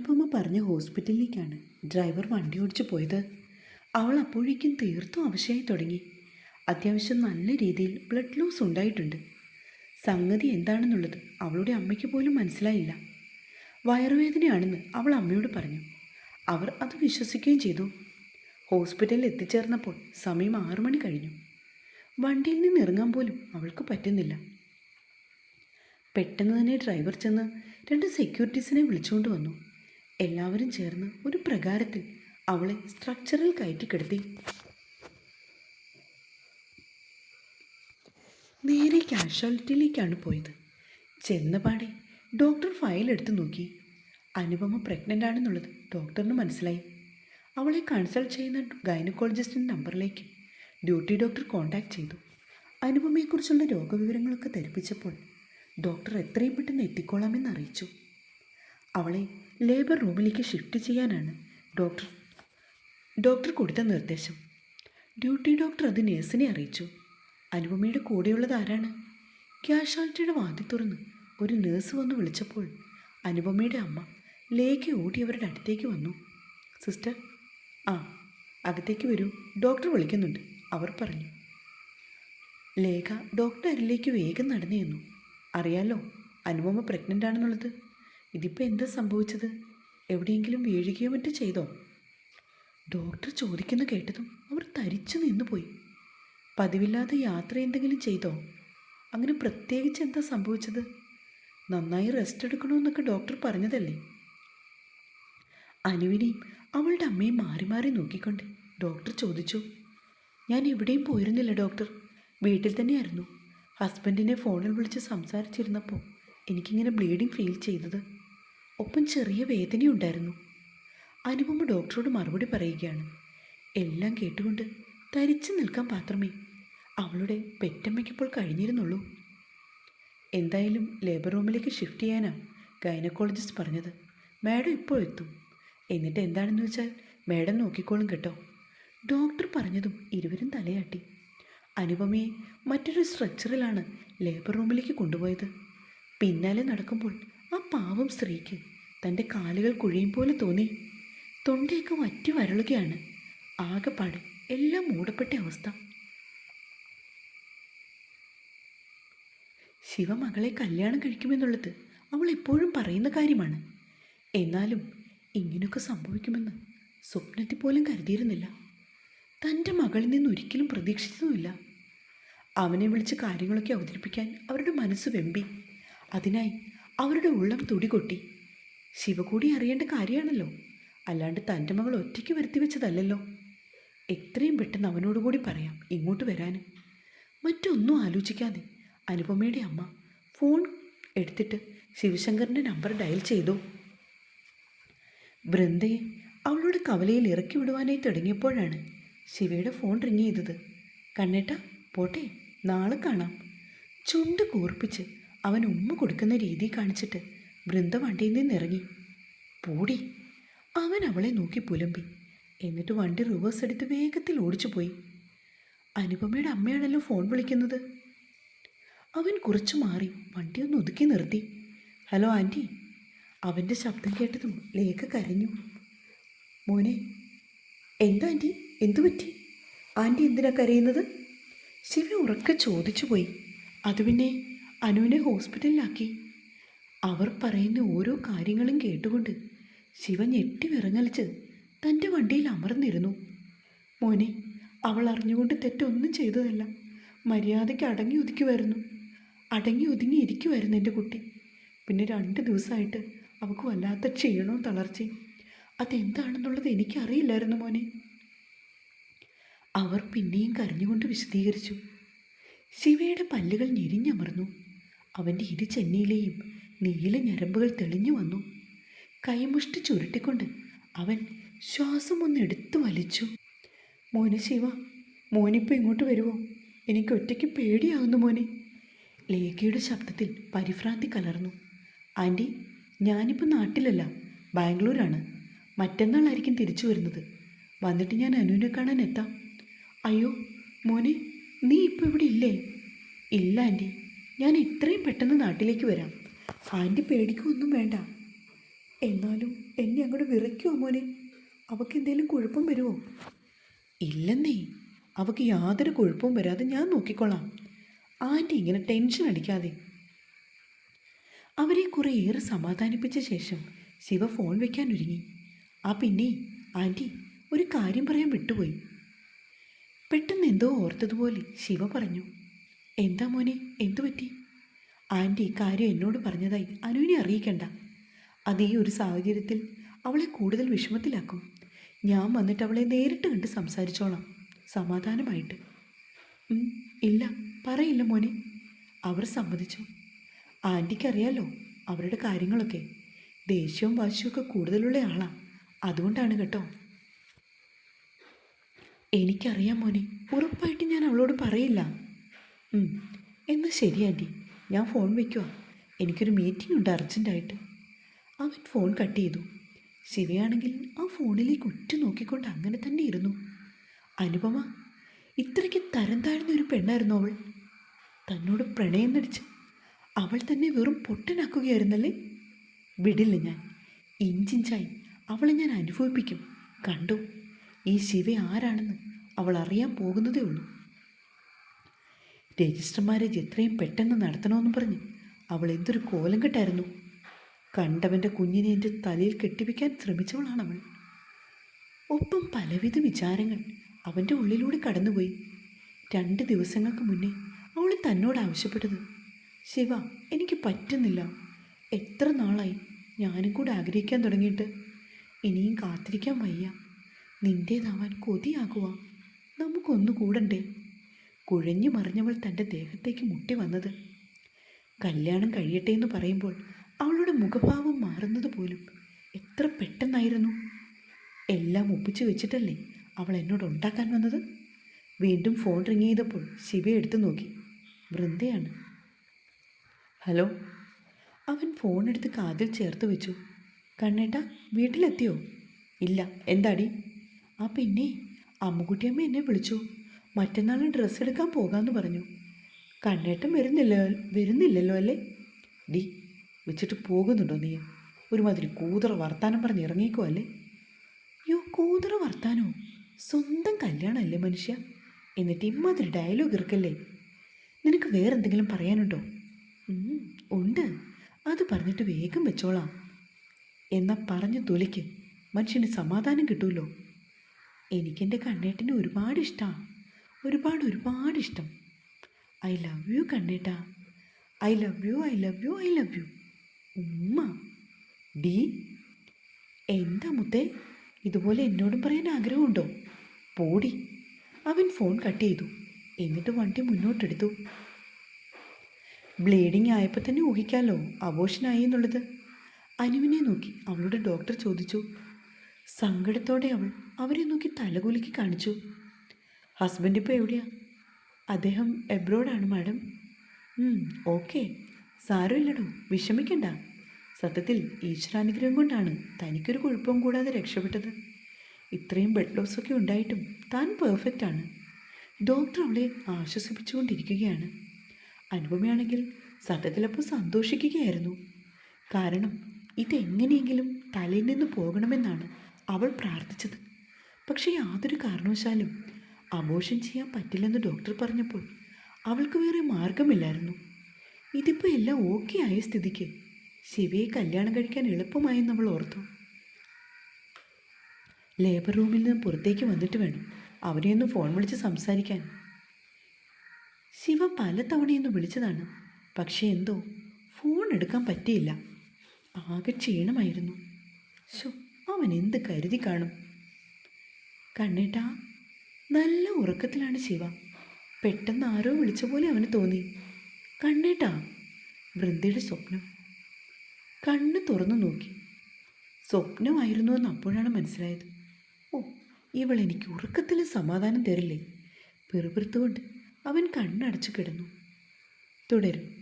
അനുപമ പറഞ്ഞ ഹോസ്പിറ്റലിലേക്കാണ് ഡ്രൈവർ വണ്ടി ഓടിച്ചു പോയത്. അവൾ അപ്പോഴേക്കും തീർത്തും അവശയായി തുടങ്ങി. അത്യാവശ്യം നല്ല രീതിയിൽ ബ്ലഡ് ലോസ് ഉണ്ടായിട്ടുണ്ട്. സംഗതി എന്താണെന്നുള്ളത് അവളുടെ അമ്മയ്ക്ക് പോലും മനസ്സിലായില്ല. വയറുവേദനയാണെന്ന് അവൾ അമ്മയോട് പറഞ്ഞു. അവർ അത് വിശ്വസിക്കുകയും ചെയ്തു. ഹോസ്പിറ്റലിൽ എത്തിച്ചേർന്നപ്പോൾ സമയം ആറു മണി കഴിഞ്ഞു. വണ്ടിയിൽ നിന്ന് ഇറങ്ങാൻ പോലും അവൾക്ക് പറ്റുന്നില്ല. പെട്ടെന്ന് തന്നെ ഡ്രൈവർ ചെന്ന് രണ്ട് സെക്യൂരിറ്റീസിനെ വിളിച്ചുകൊണ്ട് വന്നു. എല്ലാവരും ചേർന്ന് ഒരു പ്രകാരത്തിൽ അവളെ സ്ട്രക്ചറിൽ കയറ്റിക്കിടത്തി നേരെ കാഷ്വാലിറ്റിയിലേക്കാണ് പോയത്. ചെന്നപാടെ ഡോക്ടർ ഫയൽ എടുത്തു നോക്കി. അനുപമ പ്രഗ്നന്റ് ആണെന്നുള്ളത് ഡോക്ടറിന് മനസ്സിലായി. അവളെ കൺസൾട്ട് ചെയ്യുന്ന ഗൈനക്കോളജിസ്റ്റിന്റെ നമ്പറിലേക്ക് ഡ്യൂട്ടി ഡോക്ടർ കോൺടാക്ട് ചെയ്തു. അനുപമയെക്കുറിച്ചുള്ള രോഗവിവരങ്ങളൊക്കെ ധരിപ്പിച്ചപ്പോൾ ഡോക്ടർ എത്രയും പെട്ടെന്ന് എത്തിക്കോളാമെന്ന് അറിയിച്ചു. അവളെ ലേബർ റൂമിലേക്ക് ഷിഫ്റ്റ് ചെയ്യാനാണ് ഡോക്ടർ ഡോക്ടർ കൊടുത്ത നിർദ്ദേശം. ഡ്യൂട്ടി ഡോക്ടർ അത് നേഴ്സിനെ അറിയിച്ചു. അനുപമയുടെ കൂടെയുള്ളത് ആരാണ്? ക്യാഷ്വാലിറ്റിയുടെ വാതി തുറന്ന് ഒരു നേഴ്സ് വന്ന് വിളിച്ചപ്പോൾ അനുപമയുടെ അമ്മ ലേക്ക് ഓടി അവരുടെ അടുത്തേക്ക് വന്നു. സിസ്റ്റർ ആ അകത്തേക്ക് വരൂ. ഡോക്ടർ വിളിക്കുന്നുണ്ട്. അവർ പറഞ്ഞു. ലേഖ ഡോക്ടർ അരിലേക്ക് വേഗം നടന്നു അറിയാലോ അനുപമ പ്രഗ്നന്റ് ആണെന്നുള്ളത്? ഇതിപ്പോൾ എന്താ സംഭവിച്ചത്? എവിടെയെങ്കിലും വീഴുകയോ മറ്റോ ചെയ്തോ? ഡോക്ടർ ചോദിക്കുന്നു കേട്ടതും അവർ തരിച്ചു നിന്നുപോയി. പതിവില്ലാതെ യാത്ര എന്തെങ്കിലും ചെയ്തോ? അങ്ങനെ പ്രത്യേകിച്ച് എന്താ സംഭവിച്ചത്? നന്നായി റെസ്റ്റ് എടുക്കണമെന്നൊക്കെ ഡോക്ടർ പറഞ്ഞതല്ലേ? അനുവിനെയും അവളുടെ അമ്മയും മാറി മാറി നോക്കിക്കൊണ്ട് ഡോക്ടർ ചോദിച്ചു ഞാൻ എവിടെയും പോയിരുന്നില്ല ഡോക്ടർ. വീട്ടിൽ തന്നെയായിരുന്നു. ഹസ്ബൻഡിനെ ഫോണിൽ വിളിച്ച് സംസാരിച്ചിരുന്നപ്പോൾ എനിക്കിങ്ങനെ ബ്ലീഡിങ് ഫീൽ ചെയ്തത്. ഒപ്പം ചെറിയ വേദനയുണ്ടായിരുന്നു. അനുപമ ഡോക്ടറോട് മറുപടി പറയുകയാണ്. എല്ലാം കേട്ടുകൊണ്ട് തരിച്ചു നിൽക്കാൻ മാത്രമേ അവളുടെ പെറ്റമ്മയ്ക്കിപ്പോൾ കഴിഞ്ഞിരുന്നുള്ളൂ. എന്തായാലും ലേബർ റൂമിലേക്ക് ഷിഫ്റ്റ് ചെയ്യാനാ ഗൈനക്കോളജിസ്റ്റ് പറഞ്ഞത്. മാഡം ഇപ്പോൾ എത്തും. എന്നിട്ട് എന്താണെന്ന് വെച്ചാൽ മാഡം നോക്കിക്കോളും കേട്ടോ. ഡോക്ടർ പറഞ്ഞതും ഇരുവരും തലയാട്ടി. അനുപമയെ മറ്റൊരു സ്ട്രക്ചറിലാണ് ലേബർ റൂമിലേക്ക് കൊണ്ടുപോയത്. പിന്നാലെ നടക്കുമ്പോൾ പാവം സ്ത്രീക്ക് തന്റെ കാലുകൾ കുഴിയും പോലെ തോന്നി. തൊണ്ടയൊക്കെ വറ്റി വരളുകയാണ്. ആകെപ്പാട് എല്ലാം മൂടപ്പെട്ട അവസ്ഥ. ശിവ മകളെ കല്യാണം കഴിക്കുമെന്നുള്ളത് അവൾ എപ്പോഴും പറയുന്ന കാര്യമാണ്. എന്നാലും ഇങ്ങനെയൊക്കെ സംഭവിക്കുമെന്ന് സ്വപ്നത്തിൽ പോലും കരുതിയിരുന്നില്ല. തന്റെ മകളിൽ നിന്ന് ഒരിക്കലും പ്രതീക്ഷിച്ചതുമില്ല. അവനെ വിളിച്ച് കാര്യങ്ങളൊക്കെ അവതരിപ്പിക്കാൻ അവരുടെ മനസ്സ് വെമ്പി. അതിനായി അവരുടെ ഉള്ളം തുടികൊട്ടി. ശിവ കൂടി അറിയേണ്ട കാര്യമാണല്ലോ. അല്ലാണ്ട് തന്റെ മകൾ ഒറ്റയ്ക്ക് വരുത്തി വെച്ചതല്ലല്ലോ. എത്രയും പെട്ടെന്ന് അവനോട് കൂടി പറയാം ഇങ്ങോട്ട് വരാൻ. മറ്റൊന്നും ആലോചിക്കാതെ അനുപമയുടെ അമ്മ ഫോൺ എടുത്തിട്ട് ശിവശങ്കറിന്റെ നമ്പർ ഡയൽ ചെയ്തു. വൃന്ദയെ അവളുടെ കവലയിൽ ഇറക്കി വിടുവാനായി തുടങ്ങിയപ്പോഴാണ് ശിവയുടെ ഫോൺ റിങ് ചെയ്തത്. കണ്ണേട്ട പോട്ടെ നാളെ കാണാം. ചുണ്ട് കൂർപ്പിച്ച് അവൻ ഉമ്മ കൊടുക്കുന്ന രീതി കാണിച്ചിട്ട് വൃന്ദ വണ്ടിയിൽ നിന്ന് ഇറങ്ങി. പൂടി. അവൻ അവളെ നോക്കി പുലമ്പി. എന്നിട്ട് വണ്ടി റിവേഴ്സ് എടുത്ത് വേഗത്തിൽ ഓടിച്ചു പോയി അനുപമയുടെ അമ്മയാണല്ലോ ഫോൺ വിളിക്കുന്നത്. അവൻ കുറച്ചു മാറി വണ്ടി ഒന്ന് ഒതുക്കി നിർത്തി. Hello aunty. അവന്റെ ശബ്ദം കേട്ടതും ലേഖ കരഞ്ഞു. മോനെ എന്താ ആന്റി? എന്തു പറ്റി? ആന്റി എന്തിനാ കരയുന്നത്? ശിവ ഉറക്കെ ചോദിച്ചു പോയി അത് പിന്നെ അനുവിനെ ഹോസ്പിറ്റലിലാക്കി. അവർ പറയുന്ന ഓരോ കാര്യങ്ങളും കേട്ടുകൊണ്ട് ശിവ ഞെട്ടി വിറങ്ങലിച്ച് തന്റെ വണ്ടിയിൽ അമർന്നിരുന്നു. മോനെ അവൾ അറിഞ്ഞുകൊണ്ട് തെറ്റൊന്നും ചെയ്തതല്ല. മര്യാദയ്ക്ക് അടങ്ങി ഒതുക്കുമായിരുന്നു അടങ്ങി ഒതുങ്ങി ഇരിക്കുമായിരുന്നു എന്റെ കുട്ടി. പിന്നെ രണ്ട് ദിവസമായിട്ട് അവൾക്ക് വല്ലാത്ത ക്ഷീണവും തളർച്ചയും. അതെന്താണെന്നുള്ളത് എനിക്കറിയില്ലായിരുന്നു മോനെ. അവർ പിന്നെയും കരഞ്ഞുകൊണ്ട് വിശദീകരിച്ചു. ശിവയുടെ പല്ലുകൾ ഞെരിഞ്ഞമർന്നു. അവന്റെ ഇരു ചെന്നിയിലെയും നീല ഞരമ്പുകൾ തെളിഞ്ഞു വന്നു. കൈമുഷ്ടി ചുരുട്ടിക്കൊണ്ട് അവൻ ശ്വാസം ഒന്ന് എടുത്തു വലിച്ചു. മോനെ ശിവ മോനിപ്പോൾ ഇങ്ങോട്ട് വരുമോ എനിക്ക് ഒറ്റയ്ക്ക് പേടിയാകുന്നു മോനെ. ലേഖയുടെ ശബ്ദത്തിൽ പരിഭ്രാന്തി കലർന്നു. ആന്റി ഞാനിപ്പോൾ നാട്ടിലല്ല ബാംഗ്ലൂരാണ്. മറ്റന്നാളായിരിക്കും തിരിച്ചു വരുന്നത്. വന്നിട്ട് ഞാൻ അനുവിനെ കാണാൻ എത്താം. അയ്യോ മോനെ നീ ഇപ്പോൾ ഇവിടെ ഇല്ലേ? ഇല്ല ആന്റി ഞാൻ ഇത്രയും പെട്ടെന്ന് നാട്ടിലേക്ക് വരാം. ആന്റി പേടിക്കൊന്നും വേണ്ട. എന്നാലും എന്നെ അങ്ങോട്ട് വിറയ്ക്കുമോ മോനെ? അവൾക്ക് എന്തെങ്കിലും കുഴപ്പം വരുമോ ഇല്ലെന്നേ അവൾക്ക് യാതൊരു കുഴപ്പവും വരാതെ ഞാൻ നോക്കിക്കൊള്ളാം ആന്റി ഇങ്ങനെ ടെൻഷൻ അടിക്കാതെ. അവരെ കുറേ ഏറെ സമാധാനിപ്പിച്ച ശേഷം ശിവ ഫോൺ വയ്ക്കാൻ ഒരുങ്ങി. ആ പിന്നെ ആന്റി ഒരു കാര്യം പറയാൻ വിട്ടുപോയി. പെട്ടെന്ന് എന്തോ ഓർത്തതുപോലെ ശിവ പറഞ്ഞു. എന്താ മോനെ? എന്തു പറ്റി? ആന്റി കാര്യം എന്നോട് പറഞ്ഞതായി അനുവിനെ അറിയിക്കണ്ട. അത് ഈ ഒരു സാഹചര്യത്തിൽ അവളെ കൂടുതൽ വിഷമത്തിലാക്കും. ഞാൻ വന്നിട്ട് അവളെ നേരിട്ട് കണ്ട് സംസാരിച്ചോളാം. സമാധാനമായിട്ട്. ഇല്ല പറയില്ല മോനെ. അവർ സമ്മതിച്ചു. ആന്റിക്കറിയാലോ അവരുടെ കാര്യങ്ങളൊക്കെ. ദേഷ്യവും വാശിയൊക്കെ കൂടുതലുള്ള ആളാണ് അതുകൊണ്ടാണ് കേട്ടോ. എനിക്കറിയാം മോനെ. ഉറപ്പായിട്ട് ഞാൻ അവളോട് പറയില്ല. ഉം, എന്നാ ശരി ആന്റി ഞാൻ ഫോൺ വയ്ക്കുക എനിക്കൊരു മീറ്റിംഗ് ഉണ്ട് അർജന്റായിട്ട് അവൻ ഫോൺ കട്ട് ചെയ്തു. ശിവയാണെങ്കിൽ ആ ഫോണിലേക്ക് ഉറ്റു നോക്കിക്കൊണ്ട് അങ്ങനെ തന്നെ ഇരുന്നു. അനുപമ ഇത്രയ്ക്ക് തരം താഴ്ന്ന ഒരു പെണ്ണായിരുന്നു അവൾ. തന്നോട് പ്രണയം നടിച്ച് അവൾ തന്നെ വെറും പൊട്ടനാക്കുകയായിരുന്നല്ലേ? വിടില്ല ഞാൻ. ഇഞ്ചിഞ്ചായി അവളെ ഞാൻ അനുഭവിപ്പിക്കും. കണ്ടു? ഈ ശിവ ആരാണെന്ന് അവൾ അറിയാൻ പോകുന്നതേ ഉള്ളൂ. രജിസ്റ്റർ മാരേജ് എത്രയും പെട്ടെന്ന് നടത്തണമെന്ന് പറഞ്ഞ്. അവൾ എന്തൊരു കോലം കെട്ടായിരുന്നു കണ്ടവന്റെ കുഞ്ഞിനെ എന്റെ തലയിൽ കെട്ടിവെക്കാൻ ശ്രമിച്ചവളാണ് അവൾ. ഒപ്പം പലവിധ വിചാരങ്ങൾ അവന്റെ ഉള്ളിലൂടെ കടന്നുപോയി. രണ്ട് ദിവസങ്ങൾക്ക് മുന്നേ അവൾ തന്നോട് ആവശ്യപ്പെട്ടത് ശിവ എനിക്ക് പറ്റുന്നില്ല. എത്ര നാളായി ഞാനും കൂടെ ആഗ്രഹിക്കാൻ തുടങ്ങിയിട്ട്? ഇനിയും കാത്തിരിക്കാൻ വയ്യ. നിന്റേതാവാൻ കൊതിയാകുക നമുക്കൊന്നു കൂടണ്ടേ? കുഴഞ്ഞു മറിഞ്ഞവൾ തന്റെ ദേഹത്തേക്ക് മുട്ടി വന്നത്. കല്യാണം കഴിയട്ടെ എന്ന് പറയുമ്പോൾ അവളുടെ മുഖഭാവം മാറുന്നത് പോലും എത്ര പെട്ടെന്നായിരുന്നു. എല്ലാം ഒപ്പിച്ചു വെച്ചിട്ടല്ലേ അവൾ എന്നോട് ഉണ്ടാക്കാൻ വന്നത്? വീണ്ടും ഫോൺ റിങ് ചെയ്തപ്പോൾ ശിവ എടുത്തു നോക്കി. വൃന്ദയാണ്. ഹലോ? അവൻ ഫോൺ എടുത്ത് കാതിൽ ചേർത്ത് വെച്ചു. കണ്ണേട്ട വീട്ടിലെത്തിയോ? ഇല്ല എന്താടി? ആ പിന്നെ അമ്മുക്കുട്ടിയമ്മ എന്നെ വിളിച്ചു. മറ്റന്നാൾ ഡ്രസ്സ് എടുക്കാൻ പോകാമെന്ന് പറഞ്ഞു. കണ്ണേട്ടം വരുന്നില്ല വരുന്നില്ലല്ലോ അല്ലേ? ഡി വെച്ചിട്ട് പോകുന്നുണ്ടോ നീ? ഒരുമാതിരി കൂതറ വർത്താനം പറഞ്ഞ് ഇറങ്ങിക്കോ അല്ലേ? യോ കൂതറ വർത്താനോ? സ്വന്തം കല്യാണമല്ലേ മനുഷ്യ? എന്നിട്ട് ഇമ്മാതിരി ഡയലോഗ് ഇറക്കല്ലേ? നിനക്ക് വേറെന്തെങ്കിലും പറയാനുണ്ടോ? ഉണ്ട്. അത് പറഞ്ഞിട്ട് വേഗം വെച്ചോളാം. എന്നാൽ പറഞ്ഞു തൊലിക്ക്. മനുഷ്യന് സമാധാനം കിട്ടുമല്ലോ എനിക്കെന്റെ കണ്ണേട്ടിനെ ഒരുപാട് ഇഷ്ടമാണ് ഒരുപാട് ഒരുപാട് ഇഷ്ടം. I love you കണ്ണേട്ടാ I love you I love you I love you. ഉമ്മ. ഡി. എന്താ മുത്തേ? ഇതുപോലെ എന്നോടും പറയാൻ ആഗ്രഹമുണ്ടോ? പോടി. അവൻ ഫോൺ കട്ട് ചെയ്തു. എന്നിട്ട് വണ്ടി മുന്നോട്ടെടുത്തു. ബ്ലീഡിങ് ആയപ്പോൾ തന്നെ ഊഹിക്കാമല്ലോ അബോഷനായി എന്നുള്ളത്. അനുവിനെ നോക്കി അവളുടെ ഡോക്ടർ ചോദിച്ചു. സങ്കടത്തോടെ അവൾ അവരെ നോക്കി തലകുലുക്കി കാണിച്ചു. ഹസ്ബൻഡ് ഇപ്പോൾ എവിടെയാണ് അദ്ദേഹം എബ്രോഡാണ് മാഡം ഓക്കെ സാരമില്ലടോ വിഷമിക്കണ്ട. സത്യത്തിൽ ഈശ്വരാനുഗ്രഹം കൊണ്ടാണ് തനിക്കൊരു കുഴപ്പവും കൂടാതെ രക്ഷപ്പെട്ടത്. ഇത്രയും ബെഡ് ലോസൊക്കെ ഉണ്ടായിട്ടും താൻ പെർഫെക്റ്റ് ആണ്. ഡോക്ടർ അവളെ ആശ്വസിപ്പിച്ചുകൊണ്ടിരിക്കുകയാണ്. അനുപമയാണെങ്കിൽ സത്യത്തിലപ്പോൾ സന്തോഷിക്കുകയായിരുന്നു. കാരണം ഇതെങ്ങനെയെങ്കിലും തലയിൽ നിന്ന് പോകണമെന്നാണ് അവൾ പ്രാർത്ഥിച്ചത്. പക്ഷേ യാതൊരു കാരണവശാലും അബോഷൻ ചെയ്യാൻ പറ്റില്ലെന്ന് ഡോക്ടർ പറഞ്ഞപ്പോൾ അവൾക്ക് വേറെ മാർഗമില്ലായിരുന്നു. ഇതിപ്പോൾ എല്ലാം ഓക്കെ ആയ സ്ഥിതിക്ക്. ശിവയെ കല്യാണം കഴിക്കാൻ എളുപ്പമായെന്ന് അവൾ ഓർത്തു. ലേബർ റൂമിൽ നിന്ന് പുറത്തേക്ക് വന്നിട്ട് വേണം അവനെയൊന്ന് ഫോൺ വിളിച്ച് സംസാരിക്കാൻ. ശിവ പലതവണയൊന്ന് വിളിച്ചതാണ്. പക്ഷേ എന്തോ ഫോൺ എടുക്കാൻ പറ്റിയില്ല. ആകെ ക്ഷീണമായിരുന്നു. ശോ അവൻ എന്ത് കരുതി കാണും. കണ്ണേട്ടാ നല്ല ഉറക്കത്തിലാണ് ശിവ. പെട്ടെന്ന് ആരോ വിളിച്ച പോലെ അവന് തോന്നി. കണ്ണേട്ടാ വൃന്ദയുടെ സ്വപ്നം. കണ്ണ് തുറന്നു നോക്കി. സ്വപ്നമായിരുന്നു എന്ന് അപ്പോഴാണ് മനസ്സിലായത്. ഓ ഇവൾ എനിക്ക് ഉറക്കത്തിൽ സമാധാനം തരില്ലേ? പെറുപിറുത്തുകൊണ്ട് അവൻ കണ്ണടച്ചു കിടന്നു. തുടരും.